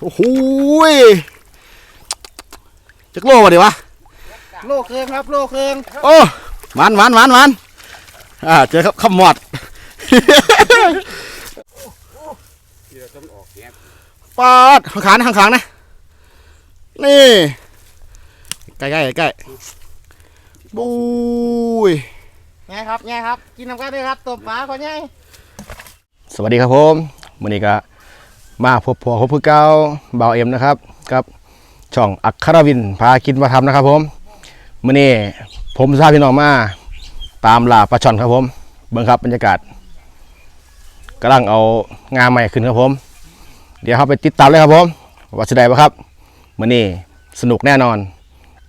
โอ้โหยจักโลวะดิวะ โลเครื่องครับ โลเครื่องโอ้หวานหวานหวานหวานอ่าเจอครับขมอด ปาดข้างขางนะข้างขางนะ นี่ใกล้ใกล้ใกล้บุ้ยไงครับไงครับ กินน้ำกันด้วยครับตบปลาคนไงสวัสดีครับผมวันนี้ก็ มาพบพอพบผู้เก่าเบาเอ็มนะครับกับช่องอัครวินพากินมาทำนะครับผมมื่อนี้ผมทราบพี่น้องมาตามล่าปลาช่อนครับผมเบิ่งครับบรรยากาศกำลังเอางาใหม่ขึ้นครับผม เดี๋ยวเราไปติดตามเลยครับผมว่าจะได้ปะครับมื่อนี้สนุกแน่นอน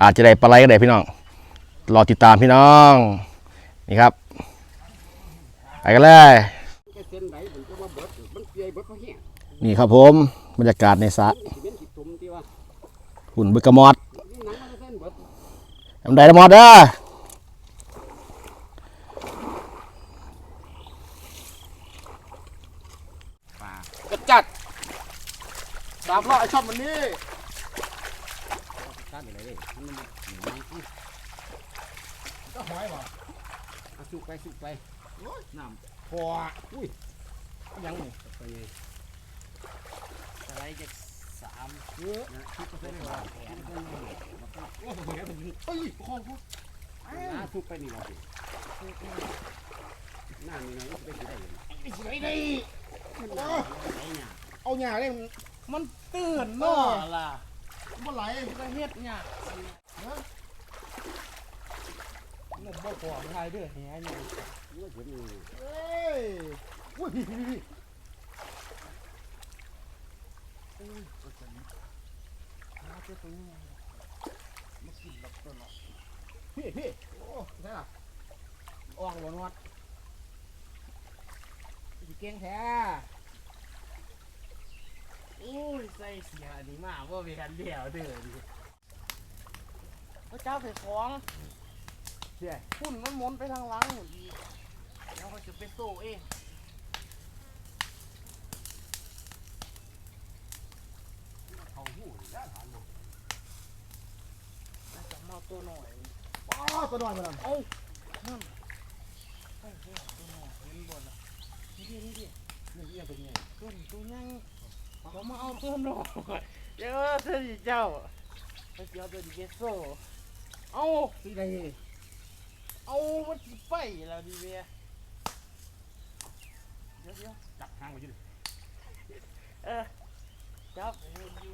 อาจจะได้ปลาไหลก็ได้พี่น้องรอติดตามพี่น้องนี่ครับไปกันเลย นไหนผมก็ว่าเบิดมันเปียเบิดเขาแห้งนี่ครับผมบรรยากาศในสระสิเป็นสิตุ่มที่ว่าหุ่นบึกกระมอดนี่หนังมันเส้นเบิดทำได้ละมอดเด้อกระจัดสามล้อไอชอบมันนี่ชาติอะไรเลยมันมันมันก็หอยว่ะเอาสุกไปสุกไปน้ำพออุ้ยยังนี่ไปไง อะไรจะสามเออนะสุกไปเลยว่าแขนก็ไม่โอ้โหเฮ้ยเฮ้ยของพวกน้าสุกไปนี่เราสิหน้านี่นะไปได้ยังไอ้สวยดิมันหนาวไหนเอาหยาเลยมันตื่นเนาะล่ะมันไหลก็เฮ็ดเนี่ยมันบ่พอไทยด้อแหนี่มันเห็นอยู่เอ้ยอุ้ยพี่พี่พี่พี่พี่โอ้ใช่ล่ะอ่องหลนวัดสิเก่งแท้อุ้ยใส่เสียอันนี้มาว่ามีกันเดียวเด้อดิพระเจ้าใส่ของเดี๋ยวหุ่นมันหมุนไปทางหลังอยู่ดีแล้วก็จะไปโซ่เอง เขาหูด้านหลังเนาะ น่า จะมาตัวหน่อยอ๋อตัวหน้อยมาแล้วเอ้านั่นโอ้โหตัวหน่อยเห็นบนละนี่ดินี่ดินี่เอียงเป็นไงตัวนี้ตัวยังเขามาเอาตัวหน่อยเดี๋ยวเธอสิเจ้าไปเจ้าตัวนี้เกโซเอ้าที่ใดเอามันไปแล้วดิเวียเดี๋ยวเดี๋ยวจับทางไว้อยู่เออจับอยู่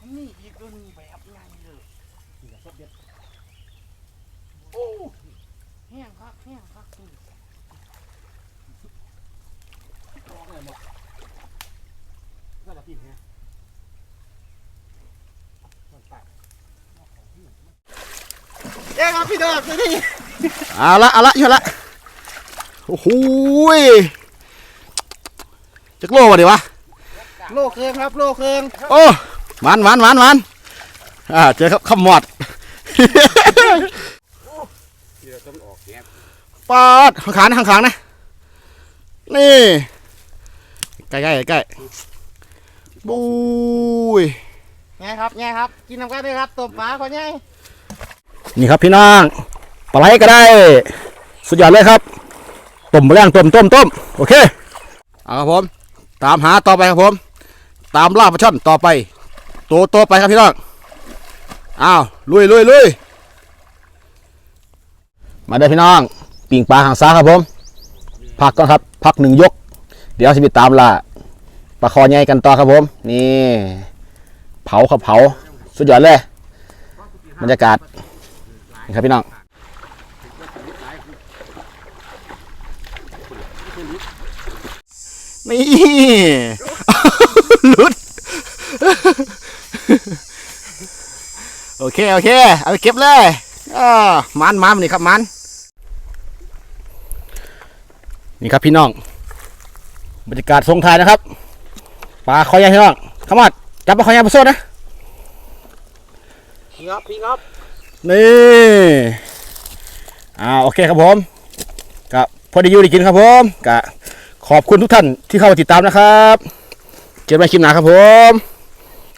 อะนี่อีกตัวหนึงแบบใหญ่เลยนี่แหละสดเด็ดโอ้แห้งคักแห้งคักนี่ลองเลยหมดก็ละทีเนี่ยมันแตกเอ้ครับพี่เด้อตัวนี้เอาละเอาละอยู่ละโอ้โหจักโลวะดิวะโลเครื่องครับ โลเครื่องโอ้ หวานหวานหวานหวานอ่าเจอครับขมอดเดี๋ยวต้องออกแหบปาดข้างขางนะข้างขางนะ นี่ใกล้ใกล้ใกล้บุ้ยไงครับไงครับ กินน้ำกันด้วยครับตบปลาคนไงนี่ครับพี่น้องปลาไหลก็ได้ สุดยอดเลยครับต้มมาแรงต้มต้มต้มโอเคเอาครับผม ตามหาต่อไปครับผม ตามล่าปลาช่อนต่อไป ตัวตัวไปครับพี่น้องอ้าวลุยลุยลุยมาเด้พี่น้องปิ่งปลาหางซาครับผมพักก่อนครับ พักหนึ่งยก เดี๋ยวสิไปตามล่าปลาคอใหญ่กันต่อครับผม นี่ เผาครับเผา สุดยอดเลยบรรยากาศนี่ครับพี่น้องนี่หลุด โอเคโอเค เอาไปเก็บเลยอ่ามันมันนี่ครับมันนี่ครับพี่น้องบรรยากาศทรงไทายนะครับปลาคอยใหญ่พี่น้องขมอดจับปลาคอยใหญ่มาโซ่นะพี่ครับพี่ครับนี่อ่าโอเคครับผมกับพอดีอยู่ได้กินครับผมกับขอบคุณทุกท่านที่เข้ามาติดตามนะครับ เจอกันใหม่คลิปหน้าครับผม